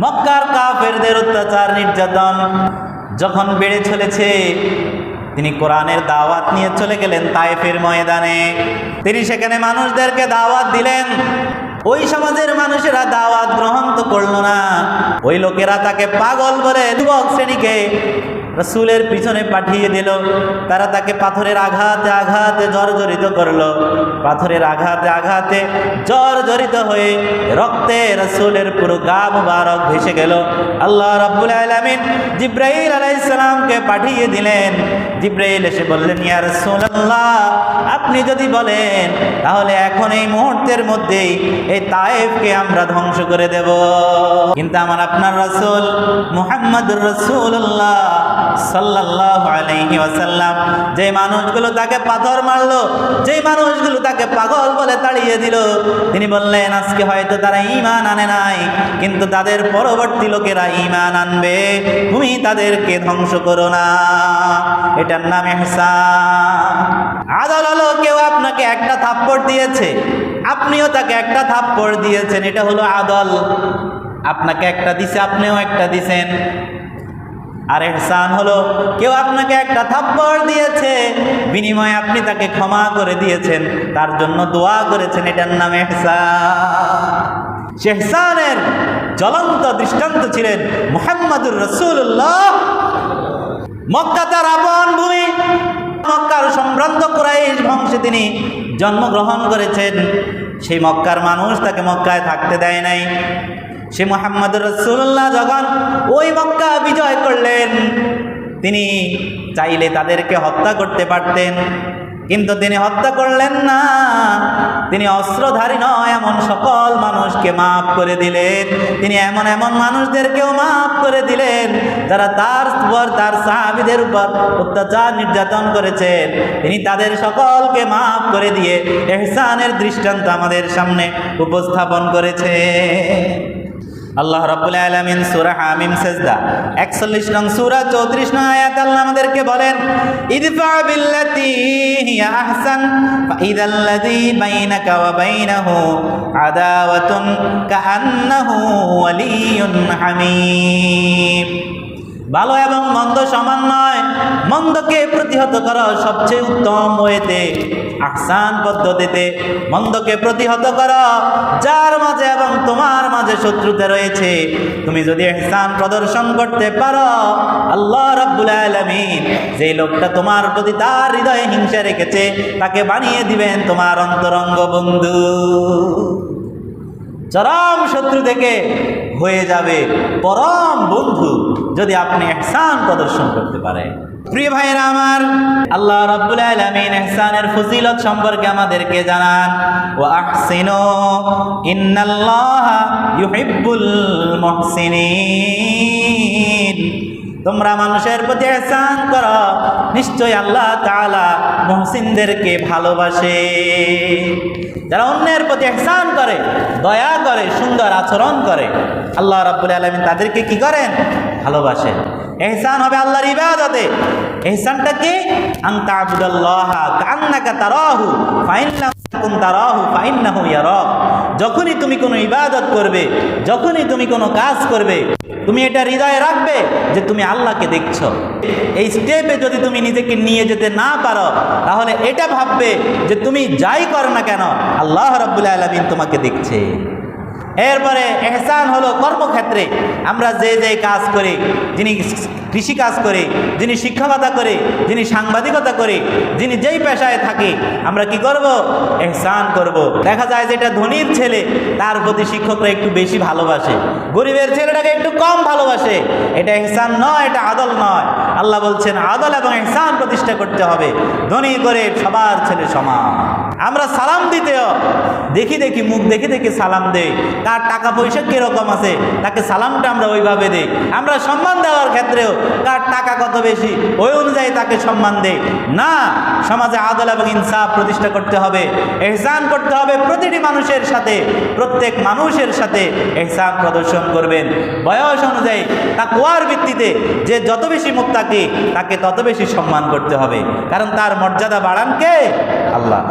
মক্কার কাফেরদের অত্যাচার, নির্যাতন যখন বেড়ে চলেছে, তিনি কোরআনের দাওয়াত নিয়ে চলে গেলেন তাইফের ময়দানে। তিনি সেখানে মানুষদেরকে দাওয়াত দিলেন। ওই সমাজের মানুষেরা দাওয়াত গ্রহণ তো করল না। ওই লোকেরা তাকে পাগল বলে যুবক শ্রেণীকে রসুলের পিছনে পাঠিয়ে দিল। তারা তাকে পাথরের আঘাতে আঘাতে জর্জরিত করল। পাথরের আঘাতে আঘাতে জর্জরিত হয়ে রক্তে রসুলের পুরো গা মুবারক ভেসে গেল। আল্লাহ রাব্বুল আলামিন জিব্রাহিল আলাইহিসসালামকে পাঠিয়ে দিলেন। জিব্রাইল এসে বললেন, ইয়া রাসূলুল্লাহ, আপনি যদি বলেন, তাহলে এখন এই মুহূর্তের মধ্যেই এই তায়েফকে আমরা ধ্বংস করে দেব। কিন্তু আমার আপনার রাসূল মুহাম্মদুর রাসূলুল্লাহ সাল্লাল্লাহু আলাইহি ওয়াসাল্লাম, যে মানুষগুলো তাকে পাথর মারলো, যে মানুষগুলো তাকে পাগল বলে তাড়িয়ে দিল, তিনি বললেন, আজকে হয়তো তারা ঈমান আনে নাই, কিন্তু তাদের পরবর্তী লোকেরা ঈমান আনবে। তুমি তাদেরকে ধ্বংস করো না। এটার নাম ইহসান। আদল হলো কেউ আপনাকে একটা থাপ্পড় দিয়েছে, আপনিও তাকে একটা থাপ্পড় দিয়েছেন, এটা হলো আদল। আপনাকে একটা দিছে, আপনিও একটা দিছেন। আর এহসান হলো কেউ আপনাকে একটা থাপ্পড় দিয়েছে, বিনিময়ে আপনি তাকে ক্ষমা করে দিয়েছেন, তার জন্য দোয়া করেছেন, এটার নাম এহসান শেহসানের জ্বলন্ত দৃষ্টান্ত ছিলেন মোহাম্মদুর রসুল্লাহ মক্কা তার আপন ভূমি। মক্কার সম্ভ্রান্ত কুরাইশ বংশে তিনি জন্মগ্রহণ করেছেন। সেই মক্কার মানুষ তাকে মক্কায় থাকতে দেয় নাই। সে মোহাম্মদ রসুল্লাহ যখন ওই মক্কা বিজয় করলেন, তিনি চাইলে তাদেরকে হত্যা করতে পারতেন। কিন্তু তিনি হত্যা করলেন না। তিনি অস্ত্রধারী নয়, এমন সকল মানুষকে মাফ করে দিলেন। তিনি এমন এমন মানুষদেরকেও মাফ করে দিলেন, যারা তার উপর, তার সাহাবিদের উপর অত্যাচার নির্যাতন করেছেন। তিনি তাদের সকলকে মাফ করে দিয়ে এহসানের দৃষ্টান্ত আমাদের সামনে উপস্থাপন করেছে আল্লাহ রাবুল আলমিন সুরা হামিম সেজদা 41 নং সুরা চৌত্রিশ নং আয়াত আল্লাহ আমাদেরকে বলেন, ইদফা বিল্লাতি হিয়া আহসান ফাইদাল্লাযী বাইনাকা ওয়া বাইনাহু আদাওয়াতুন কাআন্নাহু ওয়ালিয়ুন হামীম। ভালো এবং মন্দ সমান নয়। মন্দকে প্রতিহত করা সবচেয়ে উত্তম ওয়েতে, আহসান পদ্ধতিতে। মন্দকে প্রতিহত করো, যার মাঝে এবং তোমার মাঝে শত্রুতা রয়েছে। তুমি যদি এহসান প্রদর্শন করতে পারো, আল্লাহ রাব্বুল আলামিন যে লোকটা তোমার প্রতি তার হৃদয়ে হিংসা রেখেছে, তাকে বানিয়ে দিবেন তোমার অন্তরঙ্গ বন্ধু। চরম শত্রু থেকে হয়ে যাবে। পরম বন্ধু যদি আপনি এহসান প্রদর্শন করতে পারেন। প্রিয় ভাইয়েরা আমার, আল্লাহ রাব্বুল আলামিন ইহসানের ফজিলত সম্পর্কে আমাদেরকে জানান, ওয়া আহসিনু ইন্নাল্লাহা ইউহিব্বুল মুহসিনিন। তোমরা মানুষের প্রতি এহসান করো। নিশ্চয় আল্লাহ তাআলা মহসিনদেরকে ভালোবাসে। যারা অন্যের প্রতি এহসান করে, দয়া করে, সুন্দর আচরণ করে, আল্লাহ রাব্বুল আলামিন তাদেরকে কি করেন? ভালোবাসেন। এহসান হবে আল্লাহর ইবাদতে। এহসানটা কি? আনতা আবুদাল্লাহ কান্নাকা তারাহু ইয়ারাক। যখনই তুমি কোনো ইবাদত করবে, যখনই তুমি কোনো কাজ করবে তুমি এটা হৃদয়ে রাখবে যে তুমি আল্লাহকে দেখছ। এই স্টেপে যদি তুমি নিজেকে নিয়ে যেতে না পারো, তাহলে এটা ভাববে যে তুমি যাই করো না কেন, আল্লাহ রব্বুল আলমিন তোমাকে দেখছে। এরপরে এহসান হলো কর্মক্ষেত্রে। আমরা যে যে কাজ করি, যিনি কৃষি কাজ করে, যিনি শিক্ষকতা করে, যিনি সাংবাদিকতা করে, যিনি যেই পেশায় থাকে, আমরা কি করব? এহসান করব। দেখা যায় যে এটা ধনীর ছেলে, তার প্রতি শিক্ষকরা একটু বেশি ভালোবাসে। গরিবের ছেলেটাকে একটু কম ভালোবাসে। এটা এহসান নয়, এটা আদল নয়। আল্লাহ বলছেন, আদল এবং এহসান প্রতিষ্ঠা করতে হবে। ধনী করে সবার ছেলে সমান। আমরা সালাম দিতেও দেখি দেখি, মুখ দেখে দেখে সালাম দেই। তার টাকা পয়সা কীরকম আছে, তাকে সালামটা আমরা ওইভাবে দেই। আমরা সম্মান দেওয়ার ক্ষেত্রেও কার টাকা কত বেশি, ওই অনুযায়ী তাকে সম্মান দেই। না, সমাজে আদল এবং ইনসাফ প্রতিষ্ঠা করতে হবে, এহসান করতে হবে প্রতিটি মানুষের সাথে, প্রত্যেক মানুষের সাথে এহসান প্রদর্শন করবেন। বয়স অনুযায়ী তা কোয়ার ভিত্তিতে যে যত বেশি মুক্তাকি তাকে তত বেশি সম্মান করতে হবে। কারণ তার মর্যাদা বাড়ান কে? আল্লাহ।